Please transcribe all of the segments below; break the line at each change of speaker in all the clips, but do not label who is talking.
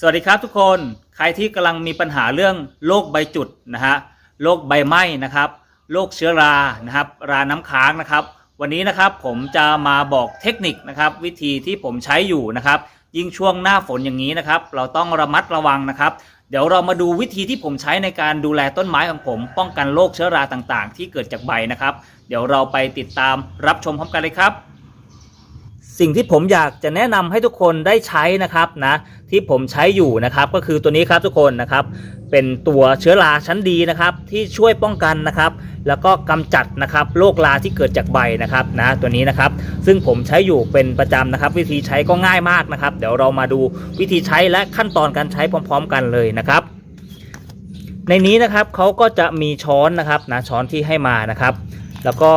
สวัสดีครับทุกคนใครที่กำลังมีปัญหาเรื่องโรคใบจุดนะฮะโรคใบไหม้นะครับโรคเชื้อรานะครับราน้ำค้างนะครับ วันนี้นะครับผมจะมาบอกเทคนิคนะครับ วิธีที่ผมใช้อยู่นะครับ ยิ่งช่วงหน้าฝนอย่างนี้นะครับ เราต้องระมัดระวังนะครับ เดี๋ยวเรามาดูวิธีที่ผมใช้ในการดูแลต้นไม้ของผม ป้องกันโรคเชื้อราต่างๆ ที่เกิดจากใบนะครับ เดี๋ยวเราไปติดตามรับชมพร้อมกันเลยครับ สิ่งที่ผมอยากจะแนะนำให้ทุกคนได้ใช้นะครับนะที่ผมใช้อยู่นะครับก็คือตัวนี้ครับทุกคนนะครับ เป็นตัวเชื้อราชั้นดีนะครับ ที่ช่วยป้องกันนะครับ แล้วก็กำจัดนะครับโรคราที่เกิดจากใบนะครับนะตัวนี้นะครับ ซึ่งผมใช้อยู่เป็นประจำนะครับ วิธีใช้ก็ง่ายมากนะครับ เดี๋ยวเรามาดูวิธีใช้และขั้นตอนการใช้พร้อม ๆ กันเลยนะครับ ในนี้นะครับเขาก็จะมีช้อนนะครับนะช้อนที่ให้มานะครับ แล้วก็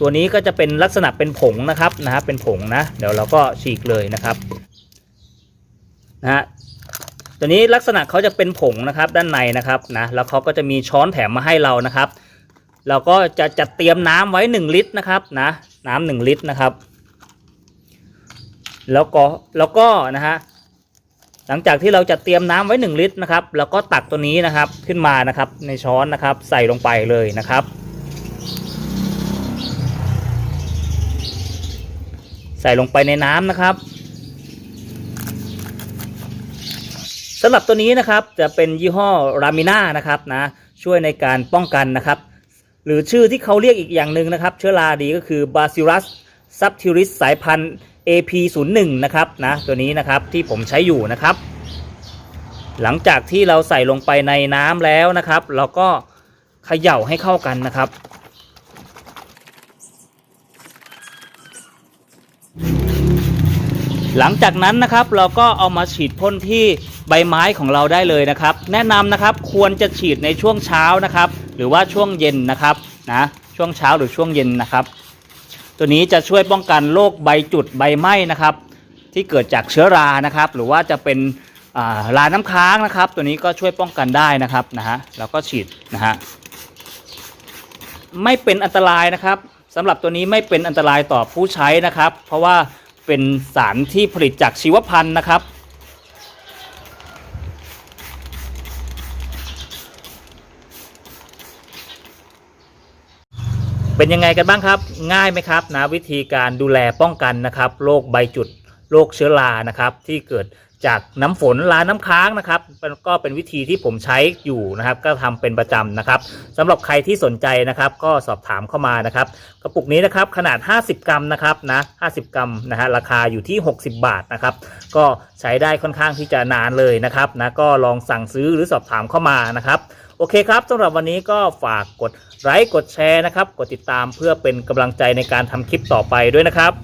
ตัวนี้ก็จะเป็นลักษณะเป็นผงนะครับนะฮะเป็นผงนะ เดี๋ยวเราก็ฉีกเลยนะครับนะฮะตัวนี้ลักษณะเขาจะเป็นผงนะครับด้านในนะครับนะแล้วเขาก็จะมีช้อนแถมมาให้เรานะครับ เราก็จะจัดเตรียมน้ำไว้ 1 ลิตรนะครับนะน้ำหนึ่งลิตรนะครับ แล้วก็แล้วก็นะฮะหลังจากที่เราจัดเตรียมน้ำไว้ 1 ลิตรนะครับเราก็ตักตัวนี้นะครับขึ้นมานะครับในช้อนนะครับใส่ลงไปเลยนะครับ ใส่ลงไปในน้ำนะครับสำหรับตัวนี้นะครับจะเป็นยี่ห้อรามิน่านะครับนะช่วยในการป้องกันนะครับ หรือชื่อที่เขาเรียกอีกอย่างหนึ่งนะครับ เชื้อราดีก็คือ Bacillus subtilis สายพันธุ์ AP01 นะครับนะตัวนี้นะครับที่ผมใช้อยู่นะครับ หลังจากที่เราใส่ลงไปในน้ำแล้วนะครับ เราก็เขย่าให้เข้ากันนะครับ หลังจากนั้นนะครับเราก็เอามาฉีดพ่นที่ใบไม้ของเราได้เลยนะครับ แนะนำนะครับควรจะฉีดในช่วงเช้านะครับ หรือว่าช่วงเย็นนะครับนะช่วงเช้าหรือช่วงเย็นนะครับ ตัวนี้จะช่วยป้องกันโรคใบจุดใบไหม้นะครับ ที่เกิดจากเชื้อรานะครับ หรือว่าจะเป็นอ่าราน้ำค้างนะครับ ตัวนี้ก็ช่วยป้องกันได้นะครับนะฮะแล้วก็ฉีดนะฮะไม่เป็นอันตรายนะครับสำหรับตัวนี้ไม่เป็นอันตรายต่อผู้ใช้นะครับ เพราะว่า เป็นสารที่ผลิตจากชีวพันธุ์นะครับ เป็นยังไงกันบ้างครับ ง่ายไหมครับนะวิธีการดูแลป้องกันนะครับโรคใบจุด โรคเชื้อรานะครับ ที่เกิดจากน้ำฝนลาน้ำค้างนะครับก็เป็นวิธีที่ผมใช้อยู่นะครับ ก็ทำเป็นประจำนะครับสำหรับใครที่สนใจนะครับ ก็สอบถามเข้ามานะครับ กระปุกนี้นะครับขนาด 50 กรัมนะครับนะ50 กรัมนะฮะราคาอยู่ที่ 60 บาทนะครับ ก็ใช้ได้ค่อนข้างที่จะนานเลยนะครับนะก็ลองสั่งซื้อหรือสอบถามเข้ามานะครับโอเคครับสำหรับวันนี้ก็ฝากกดไลค์กดแชร์นะครับ กดติดตามเพื่อเป็นกำลังใจในการทำคลิปต่อไปด้วยนะครับ